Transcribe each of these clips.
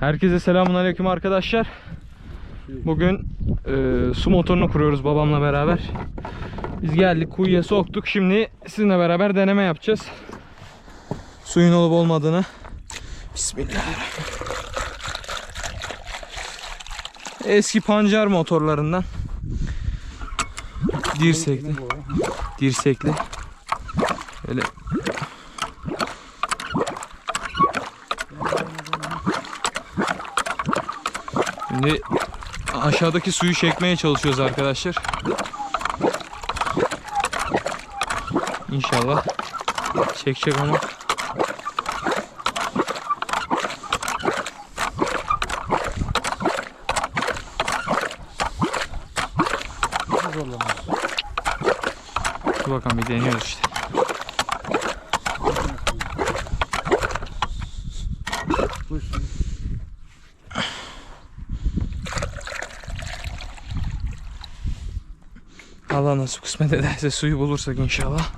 Herkese selamun aleyküm arkadaşlar. Bugün e, su motorunu kuruyoruz babamla beraber. Biz geldik kuyuya soktuk. Şimdi sizinle beraber deneme yapacağız. Suyun olup olmadığını. Bismillahirrahmanirrahim. Eski pancar motorlarından. Dirsekli. Dirsekli. Böyle Şimdi aşağıdaki suyu çekmeye çalışıyoruz arkadaşlar. İnşallah çekecek ama Dur bakalım bir deniyoruz işte. Allah nasıl kısmet ederse suyu bulursak inşallah.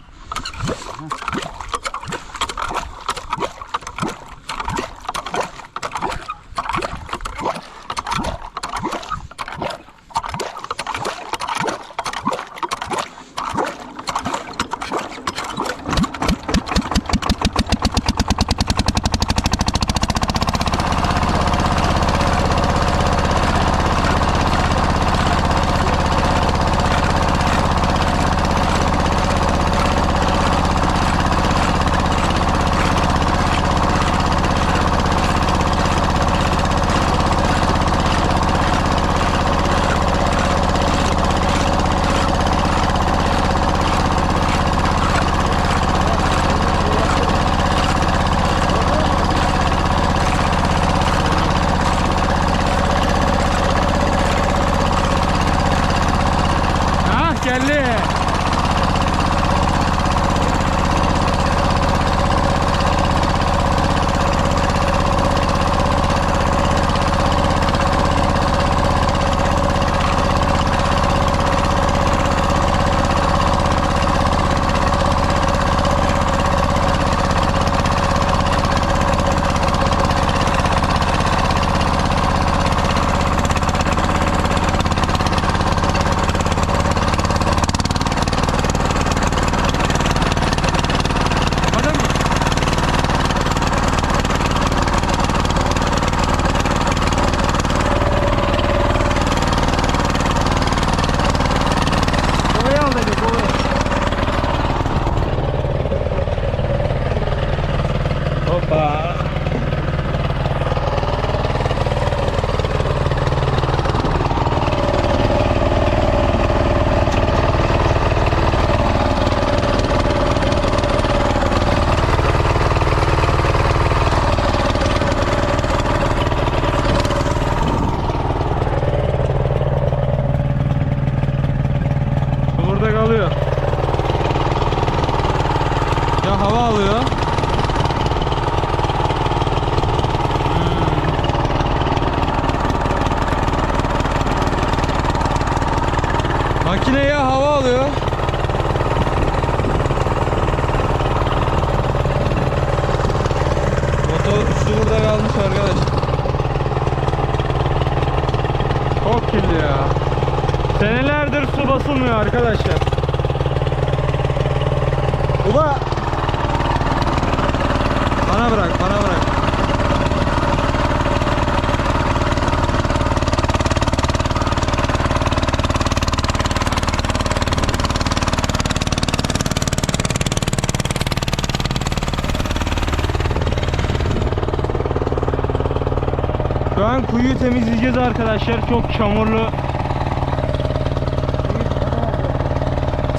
Şu an kuyuyu temizleyeceğiz arkadaşlar. Çok çamurlu.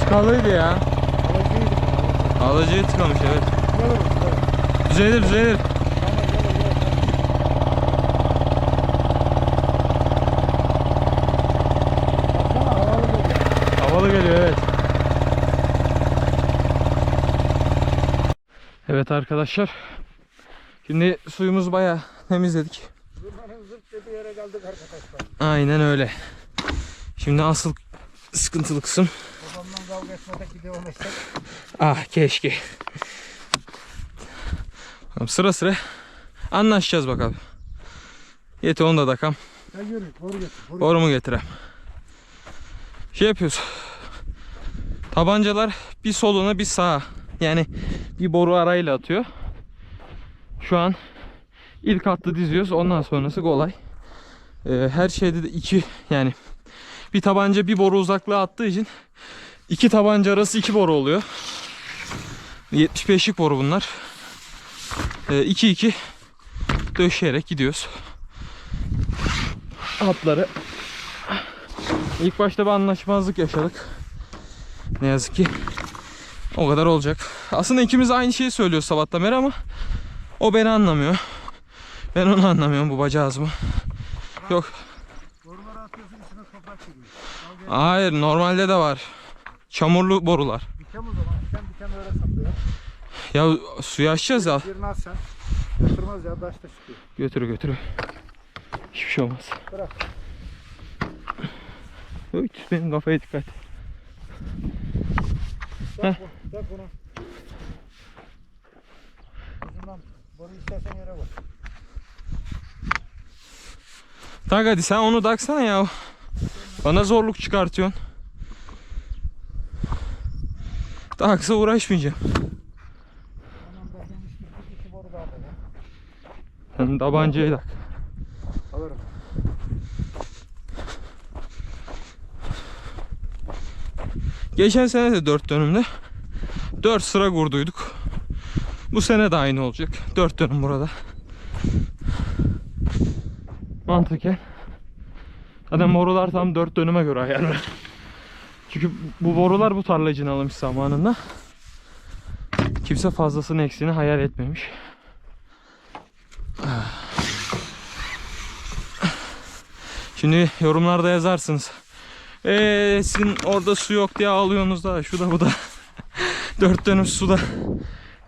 Tıkalıydı ya. Alıcıyı tıkamış evet. Düzelir düzelir. Havalı geliyor evet. Evet arkadaşlar. Şimdi suyumuzu bayağı temizledik. Dediği yere geldik arkadaşlar. Aynen öyle. Şimdi asıl sıkıntılı kısım. Babamla kavga etmedeki devam etsek. Ah keşke. Bakalım sıra sıra anlaşacağız bakalım. Yeti onu da takam. Sen yürü. Boru getir. Boru Borumu getirem. Şey yapıyoruz. Tabancalar bir soluna bir sağa. Yani bir boru arayla atıyor. Şu an ilk hattı diziyoruz. Ondan sonrası kolay. Ee, her şeyde de iki yani bir tabanca bir boru uzaklığa attığı için iki tabanca arası iki boru oluyor. 75'lik boru bunlar. 2-2 döşeyerek gidiyoruz. Hatları İlk başta bir anlaşmazlık yaşadık. Ne yazık ki. O kadar olacak. Aslında ikimiz aynı şeyi söylüyoruz sabahtan beri ama o beni anlamıyor. Ben onu anlamıyorum bu bacağızımı. Yok. Boruları atıyorsun içine toprak giriyor. Hayır normalde de var. Çamurlu borular. Dikem o zaman. Dikem dikem öyle saplıyor. Ya suyu açacağız ya. Birini at sen. Götürmez ya. Taş da çıkıyor. Götür götür. Hiçbir şey olmaz. Bırak. Öğüt benim kafaya dikkat. Heh. Tak, bu- tak bunu. Ucundan boru istersen yere koy. Tak hadi sen onu taksana ya. Bana zorluk çıkartıyorsun. Taksa uğraşmayacağım. Sen tabancayı tak. Alırım. Geçen sene de 4 dönümde 4 sıra kurduyduk. Bu sene de aynı olacak. 4 dönüm burada. Mantıken. Zaten borular tam 4 dönüme göre ayarlı. Çünkü bu borular bu tarlacını almış zamanında. Kimse fazlasını eksiğini hayal etmemiş. Şimdi yorumlarda yazarsınız. Eee sizin orada su yok diye ağlıyorsunuz da şu da bu da. 4 dönüm suda.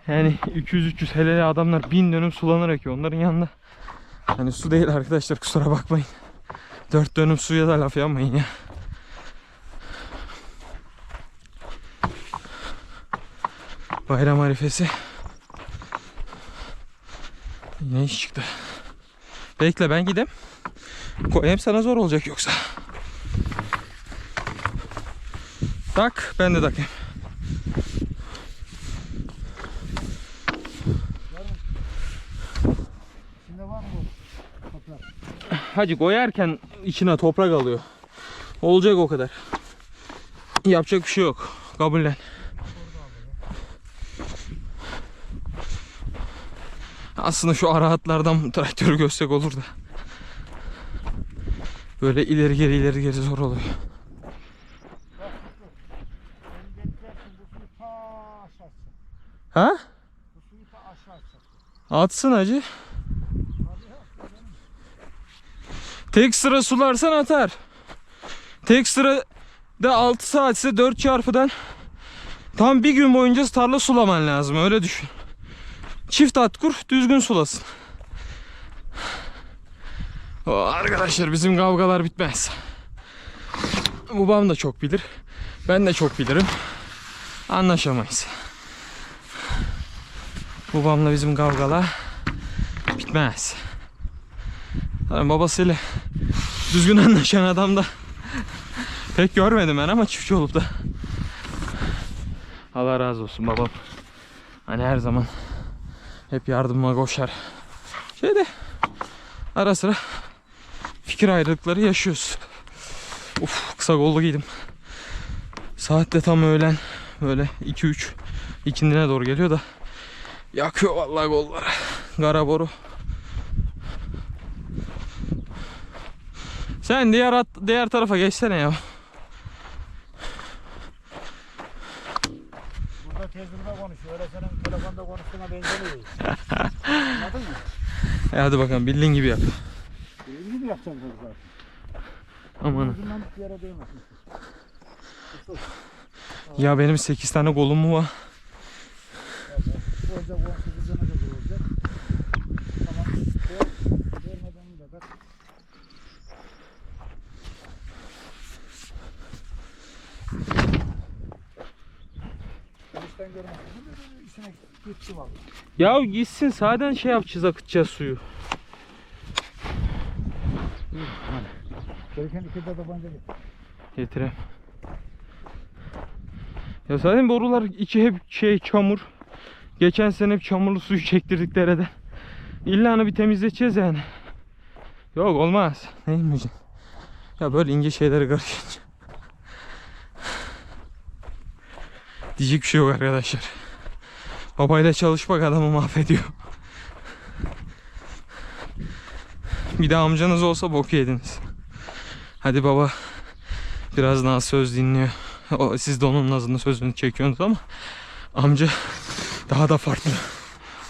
Yani 200-300 hele hele adamlar 1000 dönüm sulanarak yiyor. Onların yanında. Hani su değil arkadaşlar kusura bakmayın. 4 dönüm suya da laf yapmayın ya. Bayram arifesi. Yine iş çıktı. Bekle ben gideyim. Koyayım sana zor olacak yoksa. Tak ben de takayım. İçinde var mı boru? Toprak. Hacı koyarken içine toprak alıyor. Olacak o kadar. Yapacak bir şey yok. Kabullen. Aslında şu ara hatlardan traktörü görsek olur da. Böyle ileri geri ileri geri zor oluyor. Ha? Atsın hacı. Tek sıra sularsan atar. Tek sıra da 6 saatse 4 çarpıdan tam bir gün boyunca tarla sulaman lazım öyle düşün. Çift at kur düzgün sulasın. O arkadaşlar bizim kavgalar bitmez. Babam da çok bilir. Ben de çok bilirim. Anlaşamayız. Babamla bizim kavgalar bitmez. Yani babasıyla düzgün anlaşan adam da pek görmedim ben ama çiftçi olup da. Allah razı olsun babam. Hani her zaman hep yardıma koşar. Şeyde ara sıra fikir ayrılıkları yaşıyoruz. Uf kısa kollu giydim. Saat de tam öğlen böyle 2-3 ikindine doğru geliyor da yakıyor vallahi kolları. Kara boru. Sen diğer at, diğer tarafa geçsene ya. Burada tezgahda konuşuyor. Öyle senin telefonda konuştuğuna benzemiyor. Anladın mı? E hadi bakalım bildiğin gibi yap. Benim gibi yapacağım tabii zaten. Aman. Ucundan bir yere değmesin. Ya benim 8 tane kolum mu var? Olacak olsun üzerine de olacak. Tamam. Ver, vermeden de bak. Görmek için içine gitti valla. Ya gitsin sağdan şey yapacağız akıtacağız suyu. Gereken iki de tabanca git. Getireyim. Ya zaten borular içi hep şey çamur. Geçen sene hep çamurlu suyu çektirdik dereden. İlla hani bir temizleteceğiz yani. Yok olmaz. Neymiş? Ya böyle ince şeyleri karışınca. Diyecek bir şey yok arkadaşlar. Babayla çalışmak adamı mahvediyor. Bir de amcanız olsa bok yediniz. Hadi baba biraz daha söz dinliyor. O, siz de onun nazını sözünü çekiyorsunuz ama amca daha da farklı.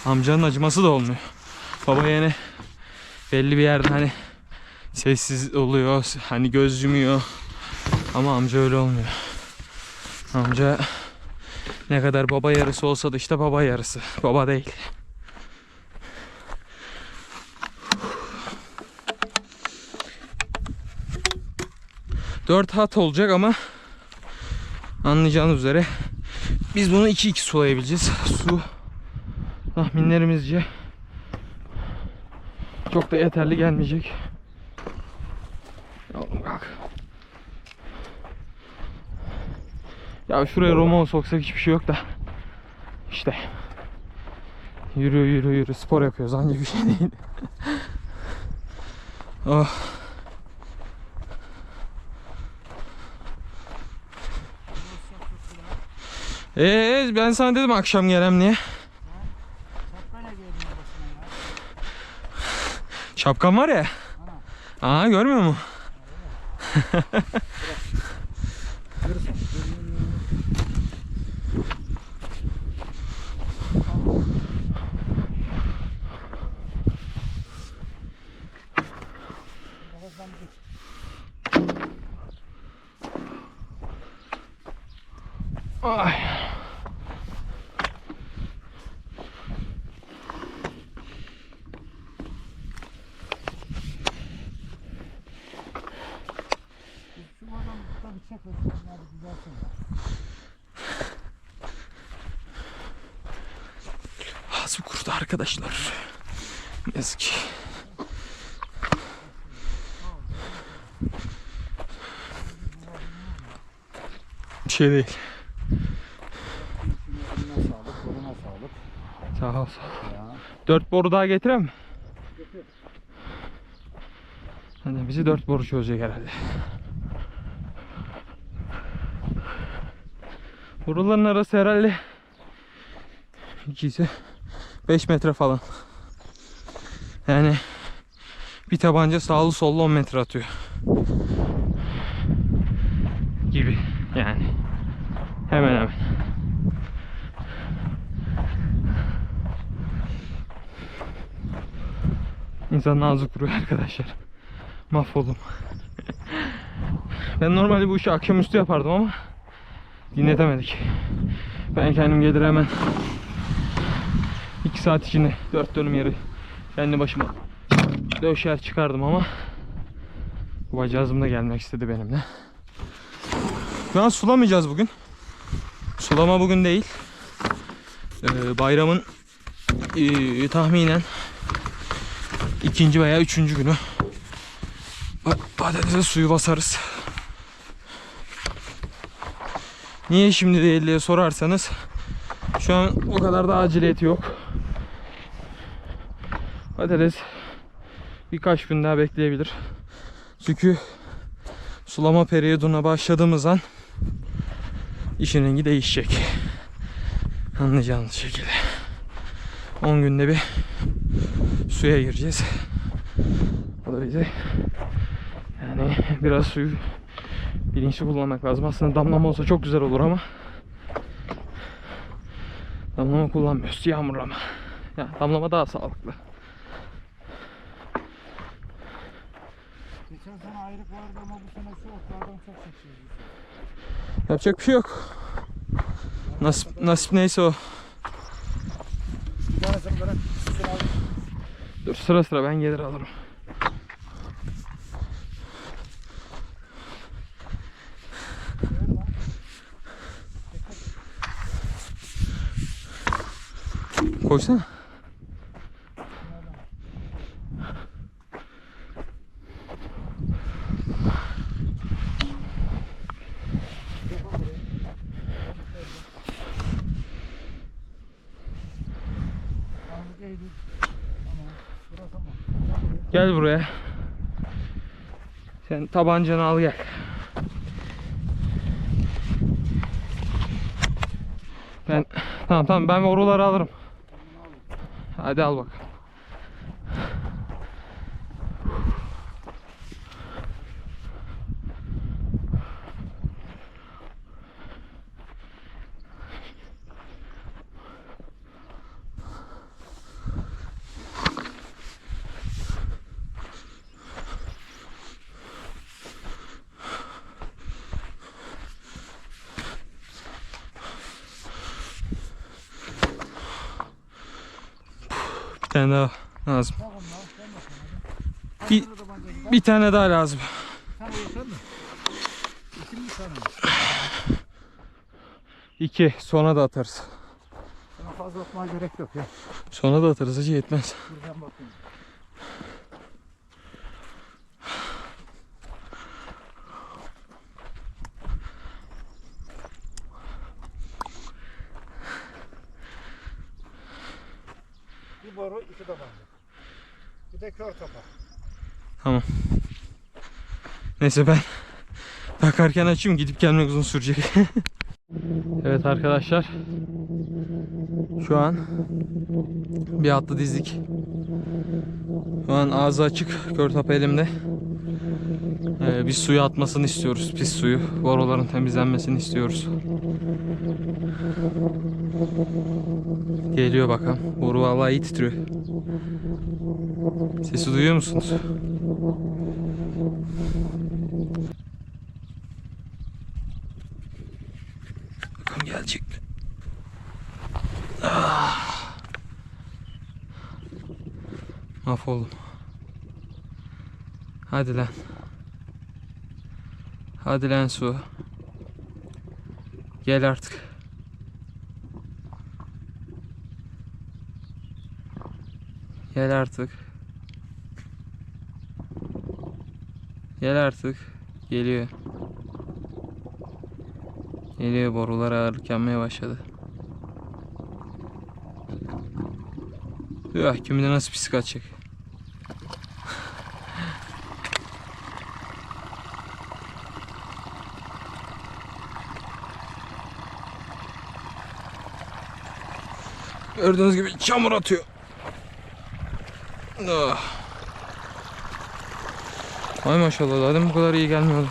Amcanın acıması da olmuyor. Baba yine belli bir yerde hani sessiz oluyor, hani göz yumuyor. Ama amca öyle olmuyor. Amca ne kadar baba yarısı olsa da işte baba yarısı. Baba değil. Dört hat olacak ama anlayacağınız üzere biz bunu 2-2 sulayabileceğiz. Su tahminlerimizce çok da yeterli gelmeyecek. Oğlum kalk. Ya şuraya Roman soksak hiçbir şey yok da. İşte. Yürü yürü yürü spor yapıyoruz anca bir şey değil. oh. Ee ben sana dedim akşam gelem ya. Şapkan var ya. Aa görmüyor mu? arkadaşlar. Yazık. Bir şey değil. Sağ ol. Dört boru daha getireyim mi? Hadi bizi dört boru çözecek herhalde. Boruların arası herhalde ikisi 5 metre falan. Yani bir tabanca sağlı sollu 10 metre atıyor. Gibi yani. Hemen hemen. İnsanın ağzı kuruyor arkadaşlar. Mahvoldum. ben normalde bu işi akşamüstü yapardım ama dinletemedik. Ben kendim gelir hemen 2 saat içinde 4 dönüm yeri kendi başıma döşer çıkardım ama bacağızım da gelmek istedi benimle. Şu an sulamayacağız bugün. Sulama bugün değil. Ee, bayramın ee, tahminen ikinci veya üçüncü günü pa- patatese suyu basarız. Niye şimdi değil diye sorarsanız şu an o kadar da aciliyeti yok. Patates birkaç gün daha bekleyebilir. Çünkü sulama periyoduna başladığımız an işin rengi değişecek. Anlayacağınız şekilde. 10 günde bir suya gireceğiz. O da bize yani biraz suyu bilinçli kullanmak lazım. Aslında damlama olsa çok güzel olur ama damlama kullanmıyoruz. Yağmurlama. Ya damlama daha sağlıklı. Geçen sene ayrık vardı ama bu sene şu otlardan çok seçiyoruz. Yapacak bir şey yok. Nasip, nasip neyse o. Bir tanesini bırak. Dur sıra sıra ben gelir alırım. Koysana. Gel buraya. Sen tabancanı al gel. Ben tamam tamam ben oraları alırım. Hadi al bakalım. Tane daha lazım. Bir-. Bir tane daha lazım. İki. Sonra da atarız. Sana fazla atmaya gerek yok ya. Sonra da atarız. Acı yetmez. Buradan bakayım. Bir boru, iki tabanca. Bir de kör kapak. Neyse ben takarken açayım gidip gelmek uzun sürecek. evet arkadaşlar. Şu an bir atlı dizdik. Şu an ağzı açık körtap elimde. Ee, biz suyu atmasını istiyoruz. Pis suyu. Boruların temizlenmesini istiyoruz. Geliyor bakalım. Boru vallahi iyi titriyor. Sesi duyuyor musunuz? Bakalım gelecek mi? Ah. Mahvoldum. Hadi lan. Hadi lan su. Gel artık. Gel artık. Gel artık. Geliyor. Geliyor borular ağırlık yanmaya başladı. Ya kim bilir nasıl pislik atacak. Gördüğünüz gibi çamur atıyor. Ah. Ay maşallah zaten bu kadar iyi gelmiyordu.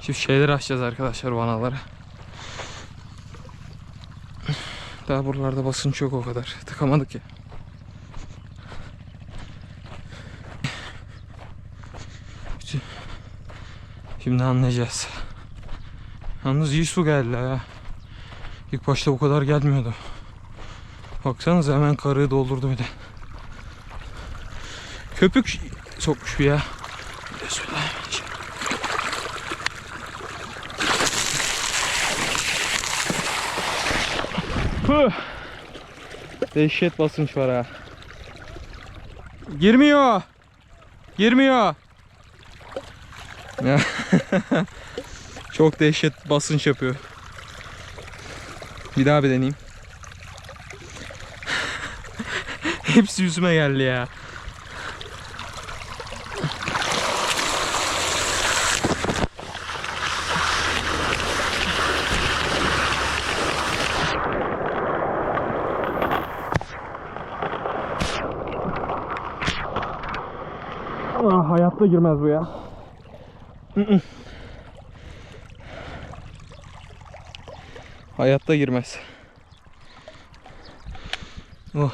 Şimdi şeyleri açacağız arkadaşlar vanaları. Daha buralarda basınç yok o kadar. Tıkamadık ya. Şimdi- anlayacağız. Yalnız iyi su geldi ha. İlk başta bu kadar gelmiyordu. Baksanıza hemen karığı doldurdu bir de. Köpük sokmuş bir ya. Bismillahirrahmanirrahim. Dehşet basınç var ha. Girmiyor. Girmiyor. Çok dehşet basınç yapıyor. Bir daha bir deneyeyim. Hepsi yüzüme geldi ya. Ah, hayatta girmez bu ya. Hayatta girmez. Oh.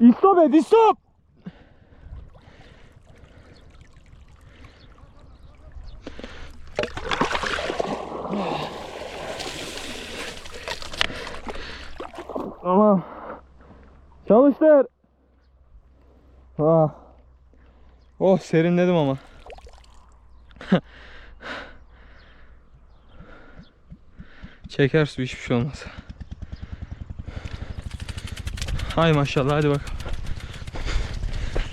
İstop et, istop! Tamam. Çalıştır. Ah. Oh serinledim ama. Çeker su hiçbir şey olmaz. Hay maşallah hadi bakalım.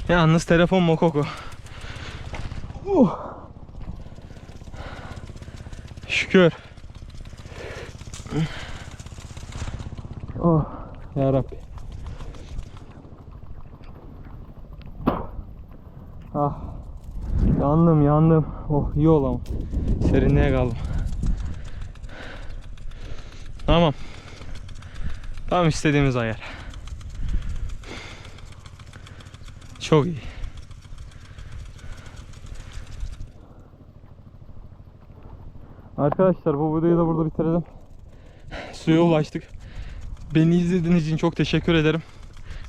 Yalnız telefon mokoko. Uh. Şükür. Oh ya Rabbi. Ah. Yandım yandım. Oh iyi ol ama. Serinliğe kaldım. Tamam. Tam istediğimiz ayar. Çok iyi. Arkadaşlar bu videoyu da burada bitirelim. Suya ulaştık. Beni izlediğiniz için çok teşekkür ederim.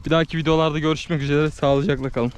Bir dahaki videolarda görüşmek üzere. Sağlıcakla kalın.